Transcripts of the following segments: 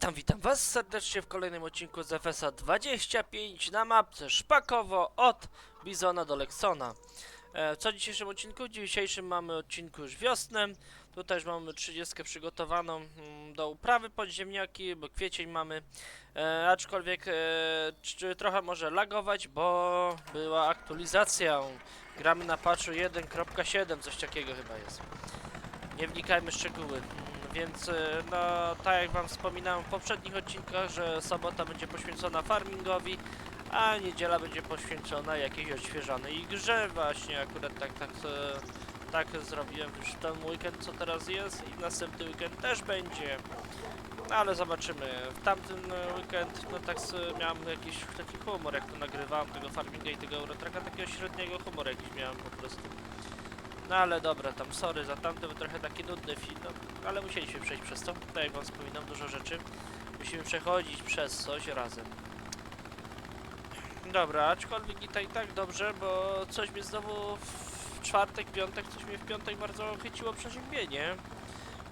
Witam, witam was serdecznie w kolejnym odcinku z FSA 25 na mapce Szpakowo od Bizona do Lexona. E, co w dzisiejszym odcinku? W dzisiejszym mamy odcinku już wiosnę. Tutaj już mamy 30 przygotowaną mm, do uprawy podziemniaki, bo kwiecień mamy. E, aczkolwiek e, czy, trochę może lagować, bo była aktualizacja. Gramy na patchu 1.7, coś takiego chyba jest. Nie wnikajmy w szczegóły. Więc e, no, tak jak wam wspominałem w poprzednich odcinkach, że sobota będzie poświęcona farmingowi, a niedziela będzie poświęcona jakiejś odświeżonej grze. Właśnie akurat tak, tak, e, tak zrobiłem już ten weekend, co teraz jest i następny weekend też będzie. No, ale zobaczymy. W tamtym weekend, no tak miałem jakiś taki humor, jak to nagrywałem, tego farminga i tego Eurotraka, takiego średniego humor jakiś miałem po prostu. No ale dobra, tam sorry za tamte, bo trochę taki nudny film, no, ale musieliśmy przejść przez to. Tak jak wam wspominam, dużo rzeczy. Musimy przechodzić przez coś razem. Dobra, aczkolwiek i tak, i tak dobrze, bo coś mnie znowu w czwartek, piątek, coś mnie w piątek bardzo chyciło przeziębienie.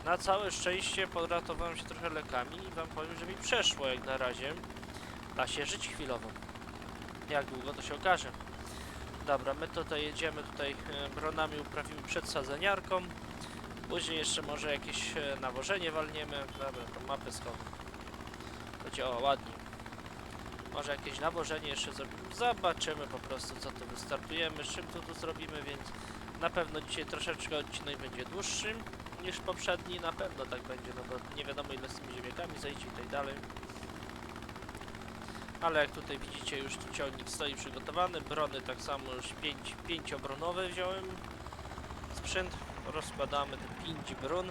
Na całe szczęście podratowałem się trochę lekami i wam powiem, że mi przeszło jak na razie. Da się żyć chwilowo. Jak długo to się okaże. Dobra, my tutaj jedziemy tutaj e, bronami uprawimy przed sadzeniarką. Później jeszcze może jakieś e, nawożenie walniemy. Dobra, tą mapę schowam. Będzie o ładnie. Może jakieś nawożenie jeszcze zrobimy. Zobaczymy po prostu co tu wystartujemy, z czym tu, tu zrobimy, więc na pewno dzisiaj troszeczkę odcinek będzie dłuższy niż poprzedni. Na pewno tak będzie, no bo nie wiadomo ile z tymi ziemniakami zejdzie i tak dalej. Ale jak tutaj widzicie już ciągnik stoi przygotowany, brony tak samo już 5 pięć, pięciobronowe wziąłem. Sprzęt, rozkładamy te 5 bron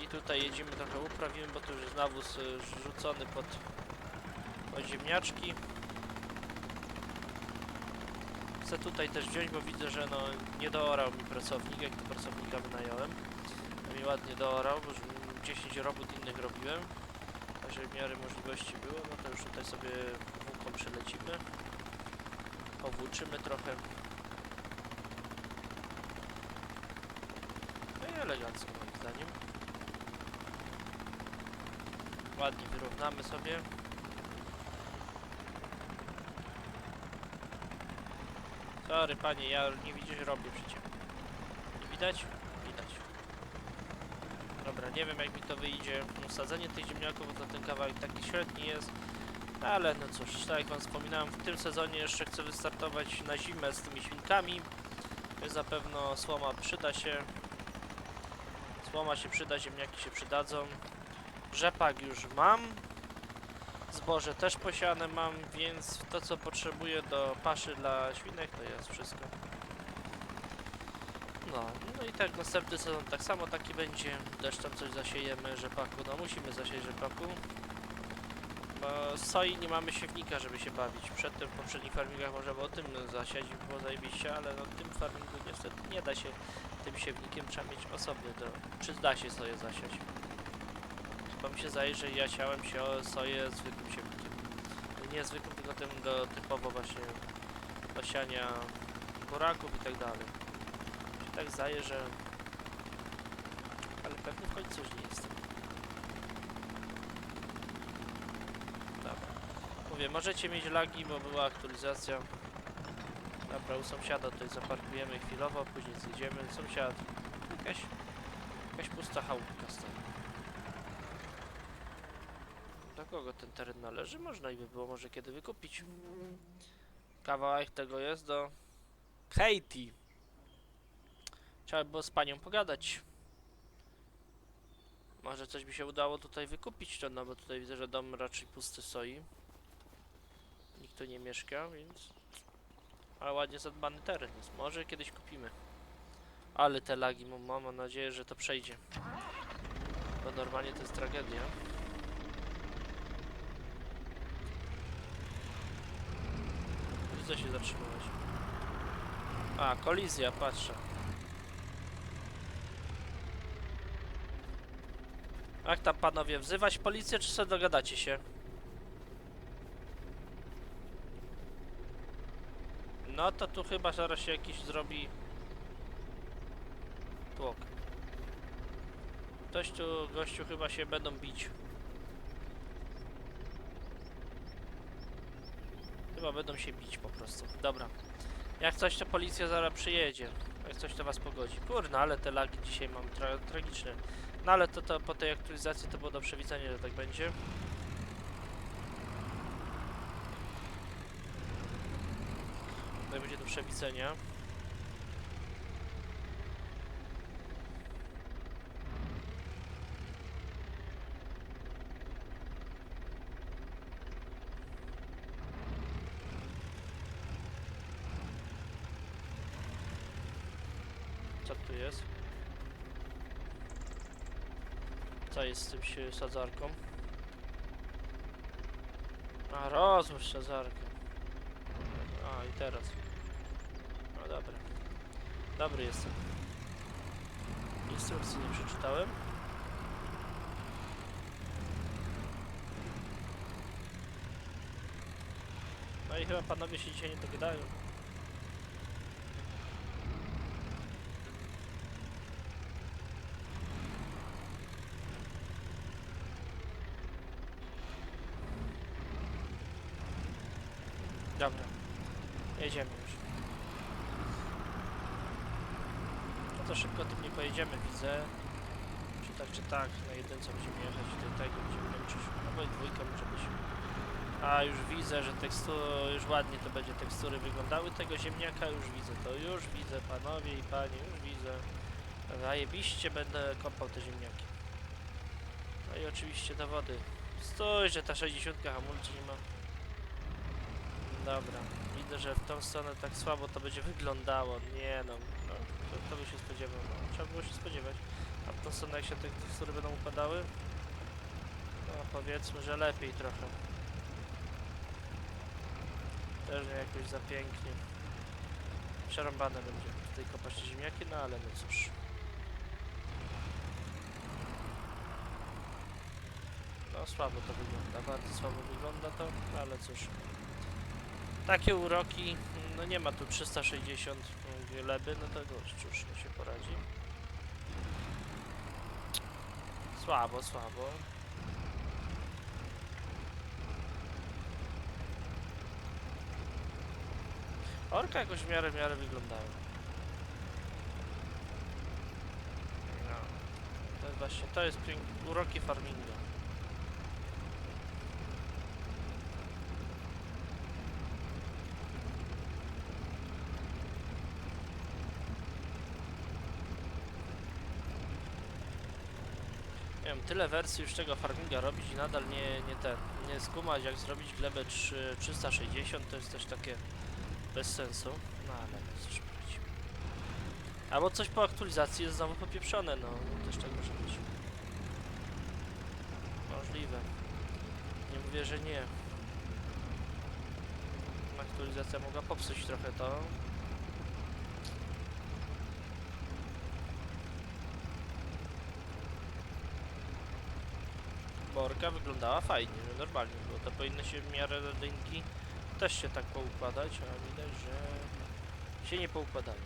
i tutaj jedziemy trochę uprawimy, bo tu już jest nawóz rzucony pod, pod ziemniaczki. Chcę tutaj też wziąć, bo widzę, że no nie doorał mi pracownik, jak to pracownika wynająłem? Mi ładnie doorał, bo już 10 robót innych robiłem Także w miarę możliwości było, no to już tutaj sobie włóką przelecimy. Powłóczymy trochę. No i elegancko moim zdaniem. Ładnie wyrównamy sobie. Sorry panie, ja nie widzisz, robię przecież. Nie widać? Nie wiem jak mi to wyjdzie usadzenie tych ziemniaków, bo to ten kawałek taki średni jest. Ale no cóż, tak jak wam wspominałem, w tym sezonie jeszcze chcę wystartować na zimę z tymi świnkami. Zapewne słoma przyda się. Słoma się przyda, ziemniaki się przydadzą. Rzepak już mam. Zboże też posiane mam, więc to co potrzebuję do paszy dla świnek to jest wszystko. No, no i tak następny sezon tak samo taki będzie. Też tam coś zasiejemy rzepaku. No musimy zasieć rzepaku. Bo soi nie mamy siewnika, żeby się bawić. Przedtem w poprzednich farmingach można było tym zasiać i było zajebiście, ale no tym farmingu niestety nie da się tym siewnikiem, trzeba mieć osobny do... Czy da się soję zasiać? Chyba mi się zdaje, że ja siałem się o soję zwykłym siewnikiem. Nie zwykłym, tylko tym do typowo właśnie do siania buraków i tak dalej tak zdaje, że... Ale pewny w końcu już nie jestem. Dobra. Mówię, możecie mieć lagi, bo była aktualizacja. Dobra, u sąsiada tutaj zaparkujemy chwilowo, później zjedziemy. Sąsiad, jakaś, jakaś pusta chałupka stoi. Do kogo ten teren należy? Można i by było może kiedy wykupić. Kawałek tego jest do Katie. Trzeba by było z panią pogadać. Może coś by się udało tutaj wykupić, no bo tutaj widzę, że dom raczej pusty stoi. Nikt tu nie mieszka, więc... Ale ładnie zadbany teren jest. Może kiedyś kupimy. Ale te lagi, mam, mam nadzieję, że to przejdzie. Bo normalnie to jest tragedia. Gdzie się zatrzymałeś? A, kolizja, patrzę. Jak tam panowie, wzywać policję, czy sobie dogadacie się? No to tu chyba zaraz się jakiś zrobi tłok. Ktoś tu, gościu chyba się będą bić. Chyba będą się bić po prostu. Dobra. Jak coś to policja zaraz przyjedzie. Jak coś, to was pogodzi. Kurna, ale te lagi dzisiaj mam tra tragiczne. No ale to, to po tej aktualizacji to było do przewidzenia, że tak będzie. To będzie do przewidzenia. Co tu jest? Co jest z tym się sadzarką? A, rozłóż sadzarkę. A, i teraz. No dobra. Dobry jestem. Instrukcji nie przeczytałem. No i chyba panowie się dzisiaj nie dogadają. Dobra. Jedziemy już. No to szybko tym nie pojedziemy, widzę. Czy tak, czy tak. Na jedynce będziemy jechać, do tego będziemy męczyć. Albo i dwójka może być. A już widzę, że tekstu już ładnie to będzie tekstury wyglądały tego ziemniaka, już widzę to, już widzę panowie i panie, już widzę. Zajebiście będę kopał te ziemniaki. No i oczywiście dowody. Stój, że ta 60 hamulci nie ma. Dobra, widzę, że w tą stronę tak słabo to będzie wyglądało. Nie no, no to, to by się spodziewał. No, trzeba było się spodziewać. A w tą stronę jak się te tekstury będą upadały? No powiedzmy, że lepiej trochę. Też nie jakoś za pięknie. Przerąbane będzie tutaj kopać te ziemniaki, no ale no cóż. No słabo to wygląda, bardzo słabo wygląda to, no ale cóż. Takie uroki, no nie ma tu 360 gleby, no to cóż, no się poradzi. Słabo, słabo. Orka jakoś w miarę, w miarę wyglądały. No. To jest właśnie, to jest uroki farminga. Nie wiem, tyle wersji już tego farminga robić i nadal nie, nie ten, nie skumać jak zrobić glebę 3, 360 to jest też takie bez sensu. No ale no cóż poradzić. Albo coś po aktualizacji jest znowu popieprzone, no też tak może być. Możliwe. Nie mówię, że nie. Aktualizacja mogła popsuć trochę to. Borka wyglądała fajnie, że normalnie było. To powinno się w miarę dynki też się tak poukładać, a widać, że się nie poukładali.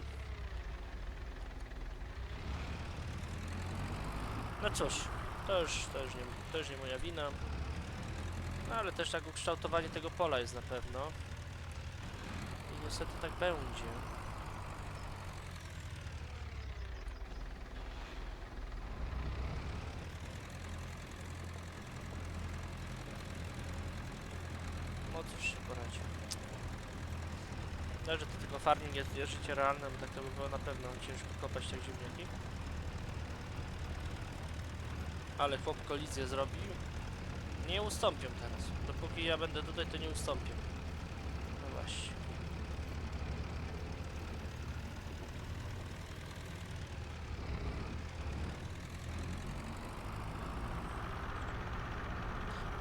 No cóż, to już, to już, nie, to już nie moja wina. No ale też tak ukształtowanie tego pola jest na pewno. I niestety tak będzie. No poradzi. No, że to tylko farming jest jest życie realne, bo tak to by było na pewno ciężko kopać tak ziemniaki. Ale chłop kolizję zrobił. Nie ustąpią teraz. Dopóki ja będę tutaj, to nie ustąpię. No właśnie.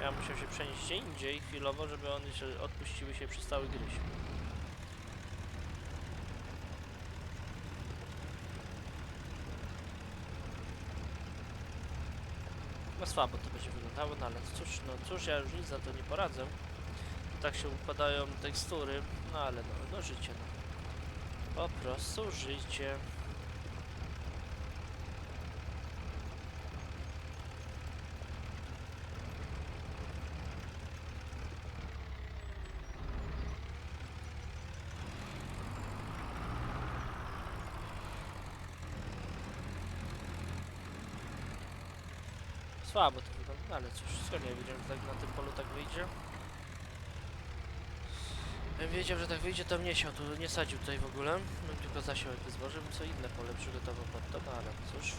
Ja musiał się przenieść gdzie indziej chwilowo, żeby one się odpuściły się przestały gryźć. No słabo to będzie wyglądało, no ale cóż, no cóż, ja już nic za to nie poradzę. Tak się układają tekstury, no ale no, no życie, no. Po prostu życie. Słabo to wygląda, ale cóż, skoro nie wiedziałem, że tak na tym polu tak wyjdzie. Bym wiedział, że tak wyjdzie, to mnie siał tu, nie sadził tutaj w ogóle. Bym tylko zasiał jakieś zboże, co inne pole przygotował pod to, no ale cóż.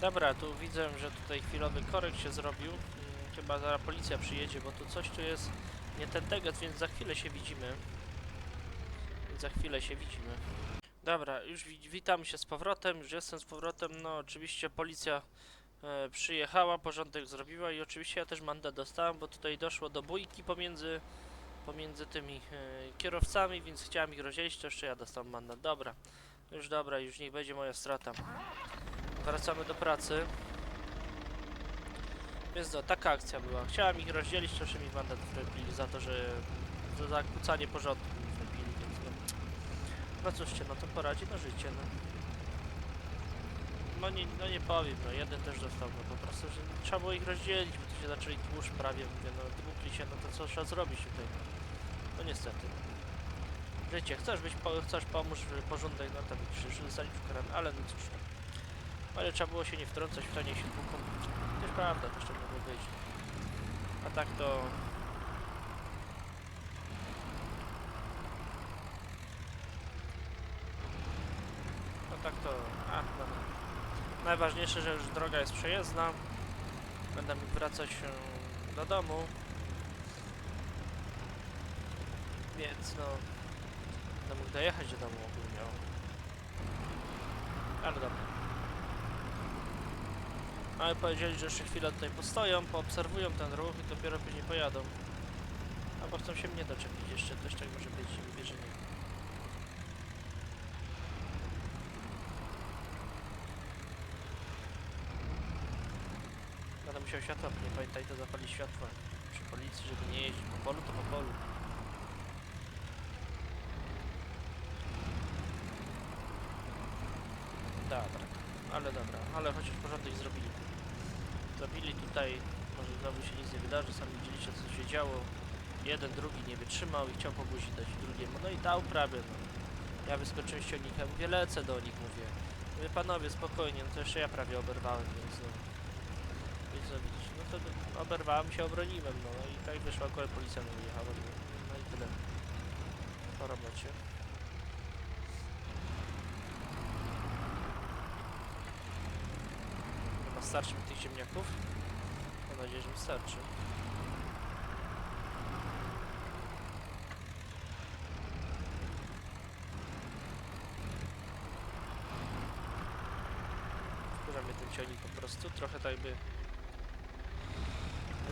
Dobra, tu widzę, że tutaj chwilowy korek się zrobił. Mm, Chyba zaraz policja przyjedzie, bo tu coś tu jest nie ten teget, więc za chwilę się widzimy. Za chwilę się widzimy. Dobra, już wi witam się z powrotem, już jestem z powrotem. No oczywiście policja e, przyjechała, porządek zrobiła i oczywiście ja też mandat dostałem, bo tutaj doszło do bójki pomiędzy pomiędzy tymi e, kierowcami, więc chciałem ich rozdzielić, to jeszcze ja dostałem mandat. Dobra, już dobra, już niech będzie moja strata. Wracamy do pracy. Więc no, taka akcja była. Chciałem ich rozdzielić, to mi mandat wlepili za to, że za zakłócanie porządku mi więc no. No cóżcie, no to poradzi na życie, no. No nie, no nie powiem, no jeden też dostał, no po prostu, że trzeba było ich rozdzielić, bo tu się zaczęli tłuszcz prawie, mówię, no dwukli się, no to co trzeba zrobić tutaj, no. No niestety. Życie, chcesz być, po, chcesz pomóż porządek, no to widzisz, zostaniesz ukarany, ale no cóż. Ale trzeba było się nie wtrącać w tanie się. To jest prawda, też tak mogło być. A tak to... No tak to... A, dobra. Najważniejsze, że już droga jest przejezdna. Będę mógł wracać do domu. Więc no... Będę mógł dojechać do domu ogólnie. Ale dobra. Ale powiedzieli, że jeszcze chwilę tutaj postoją, poobserwują ten ruch i dopiero później pojadą. Albo chcą się mnie doczepić jeszcze, też tak może być, mówię, że nie. Będę musiał światła, nie pamiętaj to zapalić światła przy policji, żeby nie jeździć po polu, to po polu. Dobra, ale dobra, ale chociaż porządek zrobili. Zrobili tutaj, może znowu się nic nie wydarzy, sami widzieliście co się działo. Jeden, drugi nie wytrzymał i chciał po buzi dać drugiemu, no i dał prawie, no. Ja wyskoczyłem z ciągnika, mówię, lecę do nich, mówię. Mówię, panowie, spokojnie, no to jeszcze ja prawie oberwałem, więc no. Więc no no to oberwałem się, obroniłem, no, no i tak wyszła, akurat policja mi wyjechała, no, no i tyle. Po robocie. Chyba starczy mi tych ziemniaków. Mam nadzieję, że mi starczy. Wkurza mnie ten ciągnik po prostu. Trochę tak by...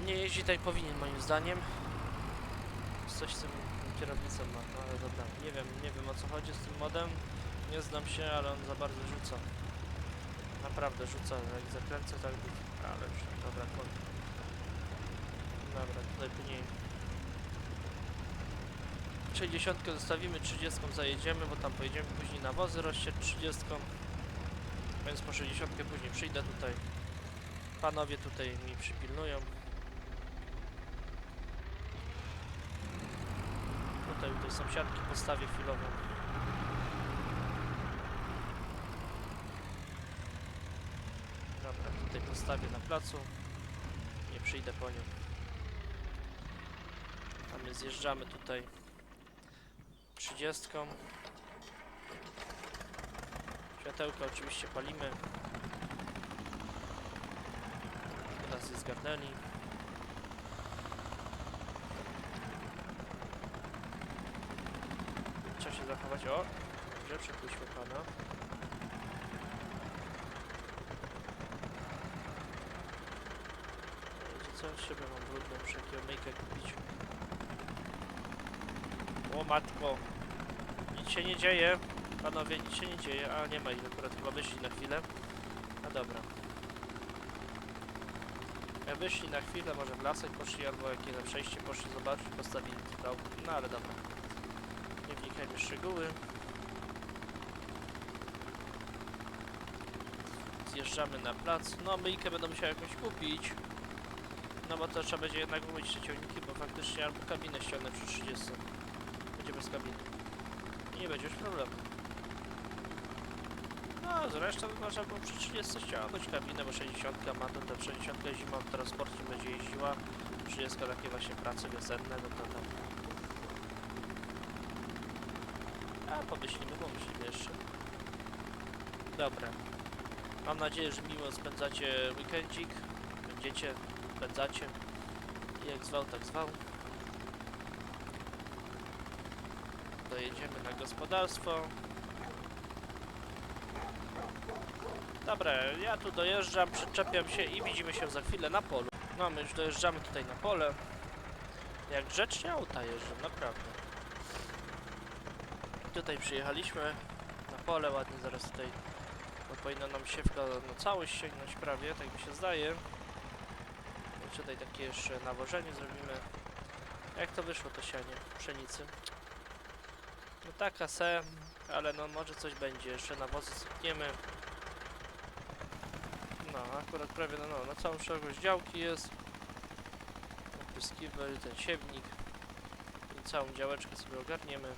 Nie jeździ tak powinien moim zdaniem. Coś z tym kierownicą ma, no ale dobra. Nie wiem, nie wiem o co chodzi z tym modem. Nie znam się, ale on za bardzo rzuca. Naprawdę rzuca, jak zakręcę tak. Ale już, dobra, koń. Dobra, tutaj później... 60 zostawimy, 30 zajedziemy, bo tam pojedziemy później na wozy rozsieć 30. Więc po 60 później przyjdę tutaj. Panowie tutaj mi przypilnują. Tutaj u tej sąsiadki postawię chwilowo. Tutaj postawię na placu. Nie przyjdę po nią. A my zjeżdżamy tutaj 30. Światełka oczywiście palimy. Teraz je zgarnęli. Trzeba się zachować. O! Rzeczy pana. Szybę mam brudną, muszę myjkę kupić. O matko! Nic się nie dzieje. Panowie, nic się nie dzieje. A nie ma ich akurat chyba wyszli na chwilę. A dobra. Jak wyszli na chwilę, może w lasek poszli, albo jakie na przejście poszli zobaczyć, postawili tylko. No ale dobra. Nie szczegóły. Zjeżdżamy na plac. No, myjkę będę musiał jakąś kupić. No bo to trzeba będzie jednak umyć te ciągniki, bo faktycznie albo kabinę ściągnę przy 30. Będzie bez kabiny. I nie będzie już problemu. No, zresztą można było przy 30 ściągnąć kabinę, bo 60 ma to, ta 60 zimą transporcie będzie jeździła. 30 takie właśnie prace wiosenne, no to tam. A pomyślimy, pomyślimy jeszcze. Dobra. Mam nadzieję, że miło spędzacie weekendzik. Będziecie, spędzacie. I jak zwał, tak zwał. Dojedziemy na gospodarstwo. Dobra, ja tu dojeżdżam, przyczepiam się i widzimy się za chwilę na polu. No, my już dojeżdżamy tutaj na pole. Jak grzecznie auta jeżdżą, naprawdę. Tutaj przyjechaliśmy na pole, ładnie zaraz tutaj no, powinna nam siewka na całość sięgnąć prawie, tak mi się zdaje. Tutaj takie jeszcze nawożenie zrobimy. Jak to wyszło to sianie pszenicy? No taka se, ale no może coś będzie, jeszcze nawozy sypniemy. No, akurat prawie no, no, na całą szerokość działki jest. Opryskiwel, ten siewnik. I całą działeczkę sobie ogarniemy.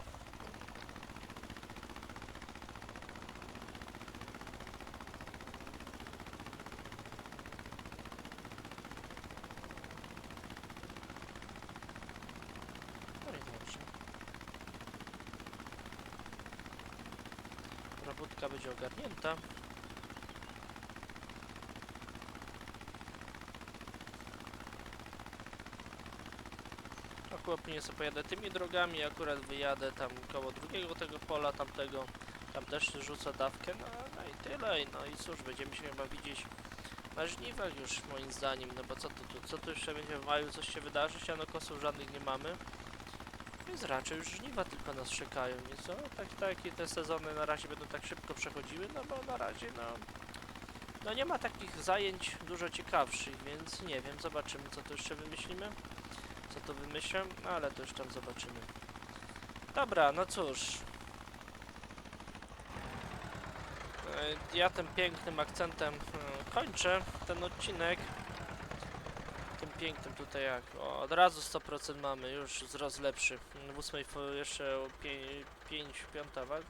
No i dobrze. Robótka będzie ogarnięta. Akurat nie sobie pojadę tymi drogami, akurat wyjadę tam koło drugiego tego pola tamtego. Tam też rzucę dawkę, no, no i tyle. No i cóż, będziemy się chyba widzieć na żniwach już moim zdaniem, no bo co tu, co tu jeszcze będzie w maju, coś się wydarzy, sianokosów żadnych nie mamy. Więc raczej już żniwa tylko nas czekają, nie co? Tak, tak i te sezony na razie będą tak szybko przechodziły, no bo na razie no... No nie ma takich zajęć dużo ciekawszych, więc nie wiem, zobaczymy co tu jeszcze wymyślimy. Co tu wymyślę, no ale to już tam zobaczymy. Dobra, no cóż. E, Ja tym pięknym akcentem e, kończę ten odcinek. Tym pięknym tutaj jak. O, od razu 100% mamy, już wzrost lepszy. W ósmej fo- jeszcze o 5, 5,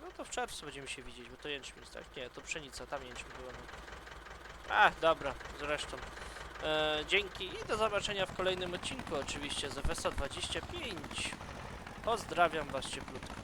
no to w czerwcu będziemy się widzieć, bo to jęczmień, tak? Nie, to pszenica, tam jęczmień była. no. A, dobra, zresztą. E, dzięki i do zobaczenia w kolejnym odcinku, oczywiście z FSA 25. Pozdrawiam Was cieplutko.